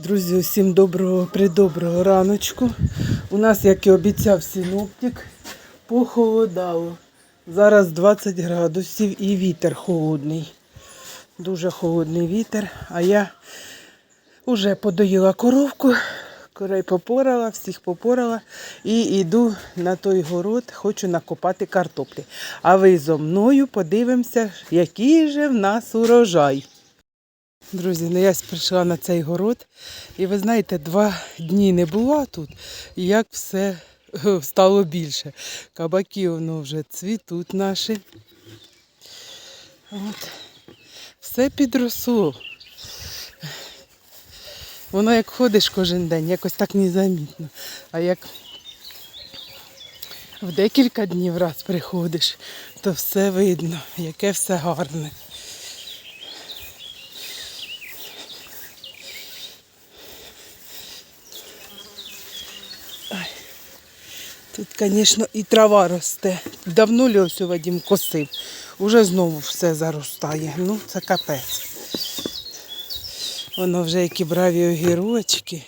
Друзі, усім доброго придоброго раночку. У нас, як і обіцяв синоптик, похолодало. Зараз 20 градусів і вітер холодний. Дуже холодний вітер. А я вже подоїла коровку, корей попорала, всіх попорала і йду на той город, хочу накопати картоплі. А ви зо мною подивимося, який же в нас урожай. Друзі, ну я прийшла на цей город, і ви знаєте, два дні не була тут, і як все е, стало більше. Кабаки воно вже цвітуть наші. От. Все підросло. Воно як ходиш кожен день, якось так незамітно. А як в декілька днів раз приходиш, то все видно, яке все гарне. Тут, звісно, і трава росте. Давно Льосю Вадим косив. Уже знову все заростає. Ну, це капець. Воно вже які браві огірочки.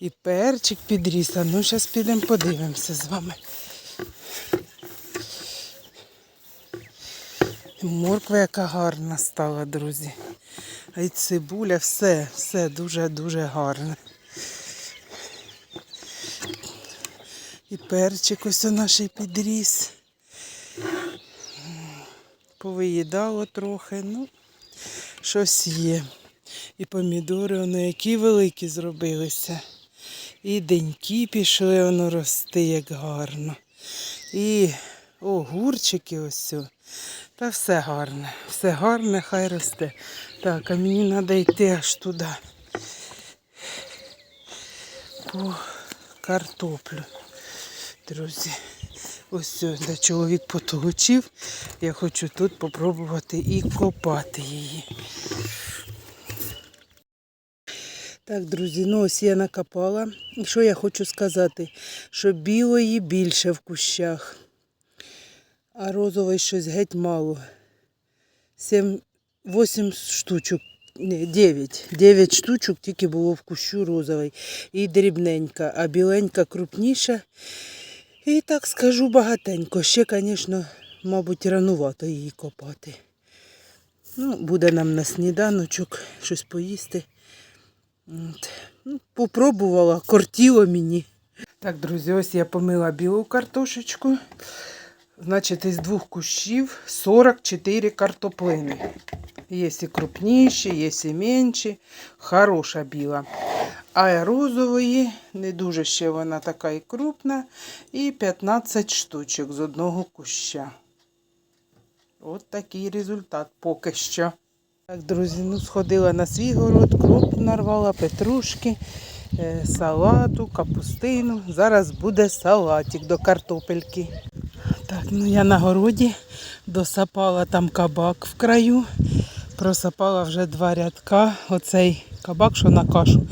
І перчик підріс. Ну, зараз підемо подивимося з вами. Морква яка гарна стала, друзі. А й цибуля, все, все дуже-дуже гарне. І перчик ось у наш підріс. Повиїдало трохи, ну, щось є. І помідори, воно які великі зробилися. І деньки пішли, воно рости, як гарно. І огурчики ось. Та все гарне. Все гарне, хай росте. Так, а мені треба йти аж туди. По картоплю друзі. Ось де чоловік потолочив. Я хочу тут попробувати і копати її. Так, друзі, ну ось я накопала. І що я хочу сказати? Що білої більше в кущах, а розової щось геть мало. Сім, вісім штучок, не, дев'ять. Дев'ять штучок тільки було в кущу розової. І дрібненька, а біленька крупніша. І так скажу багатенько. Ще, звісно, мабуть, ранувато її копати. Ну, буде нам на сніданочок щось поїсти. От. Ну, попробувала, кортіло мені. Так, друзі, ось я помила білу картошечку. Значить, із двох кущів 44 картоплини. Є і крупніші, є і менші. Хороша біла. А розової, не дуже ще вона така і крупна. І 15 штучок з одного куща. От такий результат поки що. Так, друзі, ну сходила на свій город, кроп нарвала, петрушки, е, салату, капустину. Зараз буде салатик до картопельки. Так, ну я на городі досапала там кабак в краю. Просапала вже два рядка. Оцей кабак, що на кашу,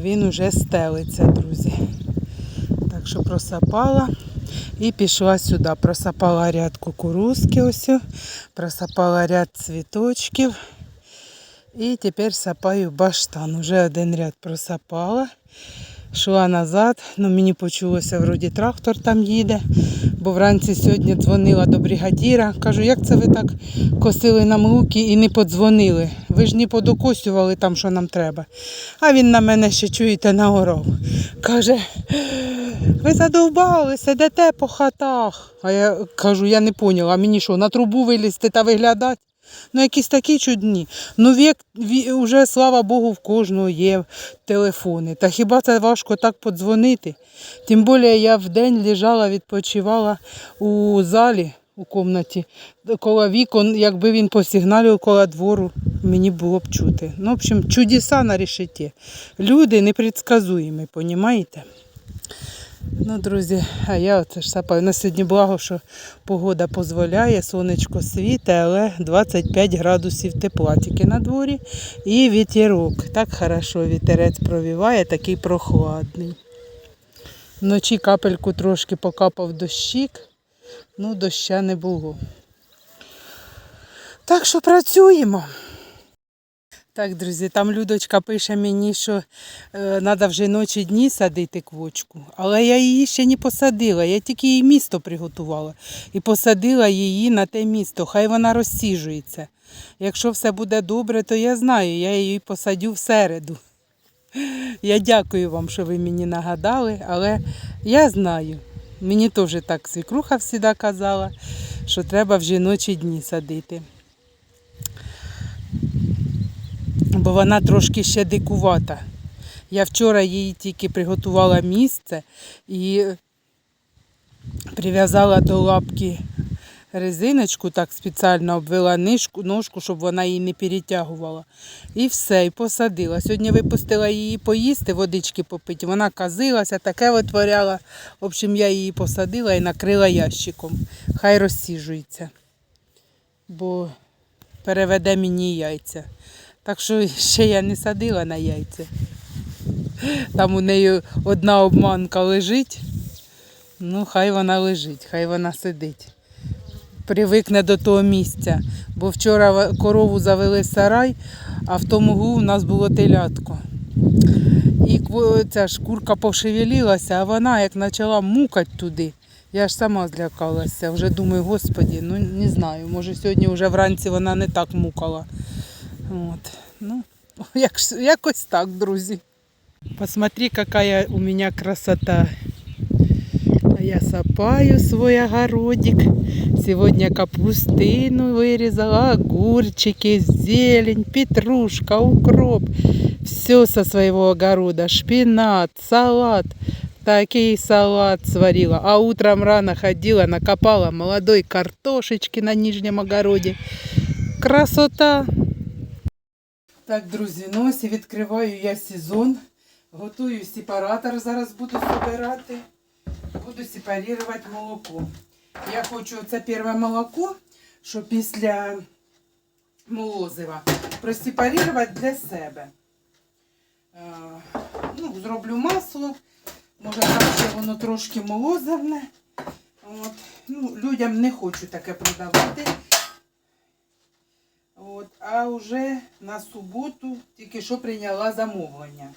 він уже стелиться, друзі. Так що просапала і пішла сюди. Просапала ряд кукурузки, ось, просапала ряд цвіточків. І тепер сапаю баштан. Уже один ряд просапала. Шла назад, ну мені почулося, вроді трактор там їде, бо вранці сьогодні дзвонила до бригадіра. Кажу, як це ви так косили нам луки і не подзвонили? Ви ж не подокосювали там, що нам треба. А він на мене ще чуєте наорав. Каже, ви задовбали, сидите по хатах. А я кажу, я не поняла, а мені що, на трубу вилізти та виглядати? Ну, якісь такі чудні. Ну, вік, ві, вже, слава Богу, в кожного є телефони. Та хіба це важко так подзвонити? Тим більше я вдень лежала, відпочивала у залі у кімнаті, коло вікон, якби він посигналив коло двору, мені було б чути. Ну, в общем, чудеса на решеті. Люди непредсказуємі, розумієте? Ну, друзі, а я оце ж сапаю. На сьогодні благо, що погода дозволяє, сонечко світе, але 25 градусів тепла тільки на дворі. І вітерок. Так хорошо вітерець провіває, такий прохладний. Вночі капельку трошки покапав дощик, ну доща не було. Так що працюємо. Так, друзі, там Людочка пише мені, що треба вже ночі дні садити квочку. Але я її ще не посадила. Я тільки її місто приготувала і посадила її на те місто. Хай вона розсіжується. Якщо все буде добре, то я знаю, я її посадю в середу. Я дякую вам, що ви мені нагадали, але я знаю. Мені теж так свікруха завжди казала, що треба в жіночі дні садити. бо вона трошки ще дикувата. Я вчора їй тільки приготувала місце і прив'язала до лапки резиночку, так спеціально обвела нижку, ножку, щоб вона її не перетягувала. І все, і посадила. Сьогодні випустила її поїсти, водички попити. Вона казилася, таке витворяла. В общем, я її посадила і накрила ящиком. Хай розсіжується, бо переведе мені яйця. Так що ще я не садила на яйця. Там у неї одна обманка лежить. Ну, хай вона лежить, хай вона сидить. Привикне до того місця. Бо вчора корову завели в сарай, а в тому гу у нас було телятко. І ця шкурка пошевелилася, а вона як почала мукати туди. Я ж сама злякалася. Вже думаю, господі, ну не знаю, може сьогодні вже вранці вона не так мукала. От. Ну, як, якось так, друзі. Посмотри, какая у меня красота. А я сапаю свой огородик. Сегодня капустину вырезала, огурчики, зелень, петрушка, укроп. Все со своего огорода. Шпинат, салат. Такий салат сварила. А утром рано ходила, накопала молодой картошечки на нижнем огороде. Красота! Так, друзі, ну ось і відкриваю я сезон. Готую сепаратор, зараз буду збирати. Буду сепарувати молоко. Я хочу це перше молоко, що після молозива просепарувати для себе. Е, ну, зроблю масло. Може ще воно трошки молозивне. От. Ну, людям не хочу таке продавати. От, а вже на суботу тільки що прийняла замовлення.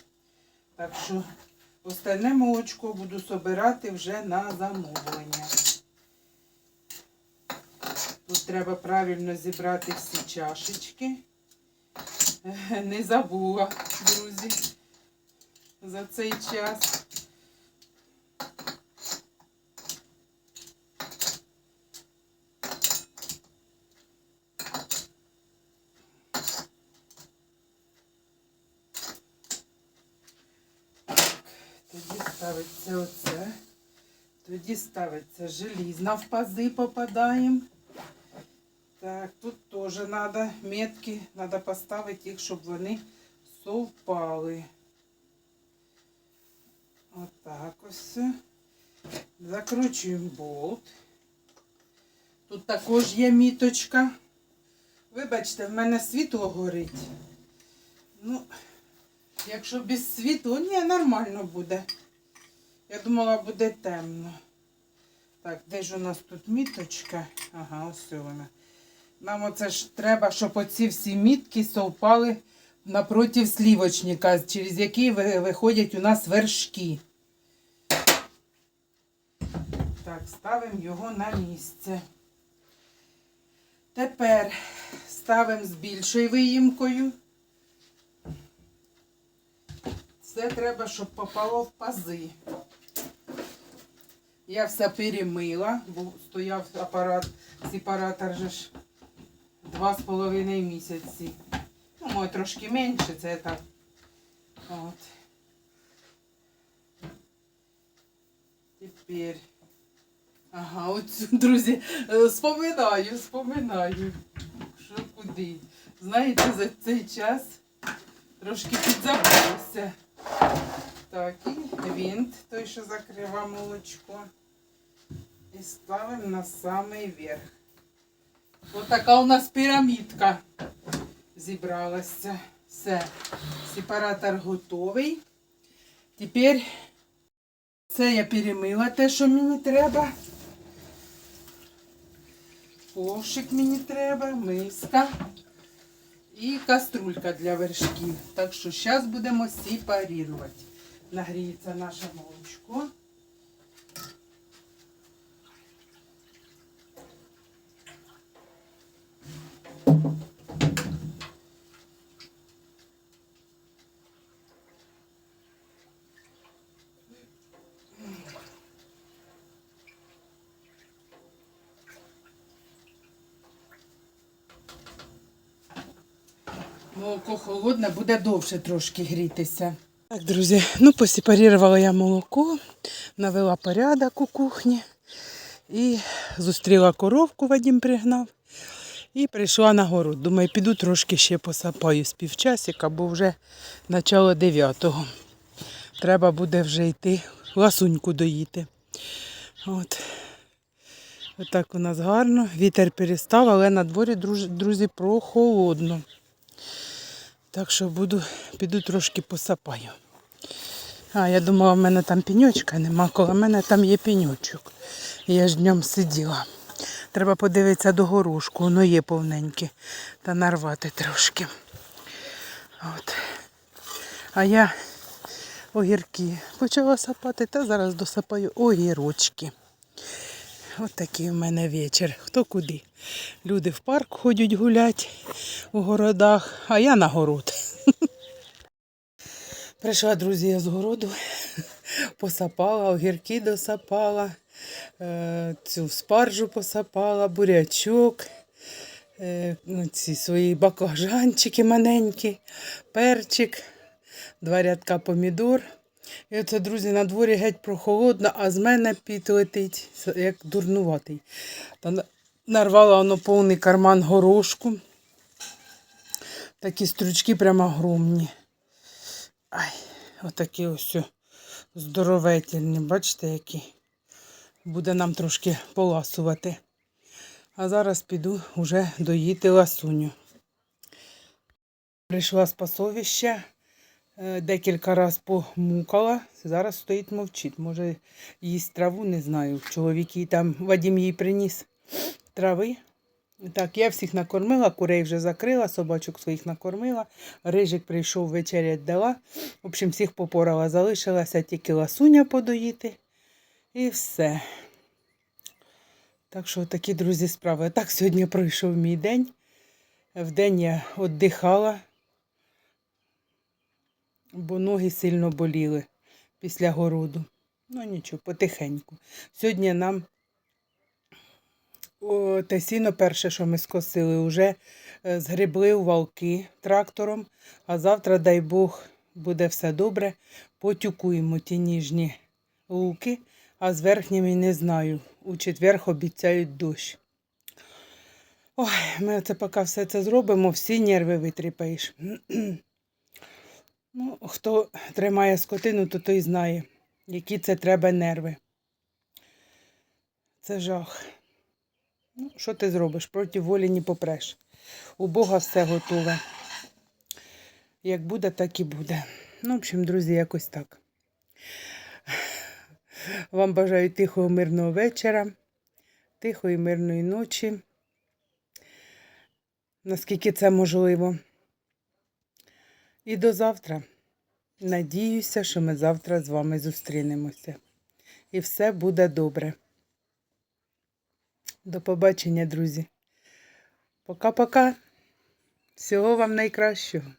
Так що остальне молочко буду собирати вже на замовлення. Тут треба правильно зібрати всі чашечки. Не забула, друзі, за цей час. Тоді ставиться оце. Тоді ставиться желізна в пази попадаємо. Так, тут теж треба метки, треба поставити їх, щоб вони совпали. Отак ось. все. Закручуємо болт. Тут також є міточка. Вибачте, в мене світло горить. Ну, Якщо без світла, ні, нормально буде. Я думала, буде темно. Так, де ж у нас тут міточка? Ага, ось вона. Нам оце ж треба, щоб оці всі мітки совпали напроти слівочника, через який виходять у нас вершки. Так, ставимо його на місце. Тепер ставимо з більшою виїмкою. Все треба, щоб попало в пази. Я все перемила, бо стояв апарат, сепаратор же ж два з половиною місяці. Ну, може трошки менше, це так. От. Тепер. Ага, от, друзі, е, споминаю, споминаю. Що куди. Знаєте, за цей час трошки підзабулося. Так, і гвинт, той, що закривав молочко. І ставимо на самий верх. Ось така у нас пірамідка зібралася. Все. Сепаратор готовий. Тепер це я перемила те, що мені треба. Ковшик мені треба, миска. і каструлька для вершків. Так що зараз будемо сепарувати. Нагріється наше молочко. Холодне, буде довше трошки грітися. Так, друзі, ну посепарувала я молоко, навела порядок у кухні і зустріла коровку, Вадим пригнав. І прийшла на город. Думаю, піду трошки ще посапаю з півчасика, бо вже начало дев'ятого. Треба буде вже йти ласуньку доїти. От. Отак у нас гарно. Вітер перестав, але на дворі, друзі, прохолодно. Так що буду, піду трошки посапаю. А, я думала, в мене там пеньочка нема, коли в мене там є пеньочок. Я ж днем сиділа. Треба подивитися до горошку, воно є повненьке. Та нарвати трошки. От. А я огірки почала сапати, та зараз досапаю огірочки. От такий в мене вечір. Хто куди. Люди в парк ходять гулять у городах, а я на город. Прийшла, друзі, я з городу, посапала, огірки досапала, е, цю спаржу посапала, бурячок, е, ну, ці свої баклажанчики маленькі, перчик, два рядка помідор. І оце, друзі, на дворі геть прохолодно, а з мене піт летить, як дурнуватий. Та нарвала воно повний карман горошку. Такі стручки прямо огромні. Ай, отакі ось здоровительні, бачите, які. Буде нам трошки поласувати. А зараз піду вже доїти ласуню. Прийшла з пасовища, декілька разів помукала, зараз стоїть мовчить. Може, їсть траву, не знаю. Чоловік їй там, Вадим їй приніс трави. Так, я всіх накормила, курей вже закрила, собачок своїх накормила. Рижик прийшов вечерять дала. В общем, всіх попорала, залишилася тільки ласуня подоїти. І все. Так що такі, друзі, справи. Так сьогодні пройшов мій день. Вдень я віддихала, бо ноги сильно боліли після городу. Ну нічого, потихеньку. Сьогодні нам о, те сіно перше, що ми скосили, вже е, згребли у валки трактором, а завтра, дай Бог, буде все добре. Потюкуємо ті ніжні луки, а з верхніми не знаю. У четвер обіцяють дощ. Ой, ми це поки все це зробимо, всі нерви витріпаєш. ну, хто тримає скотину, то той знає, які це треба нерви. Це жах. Ну, що ти зробиш? Проти волі не попреш. У Бога все готове. Як буде, так і буде. Ну, в общем, друзі, якось так. Вам бажаю тихого, мирного вечора, тихої, мирної ночі. Наскільки це можливо. І до завтра. Надіюся, що ми завтра з вами зустрінемося. І все буде добре. До побачення, друзі. Пока-пока. Всього вам найкращого.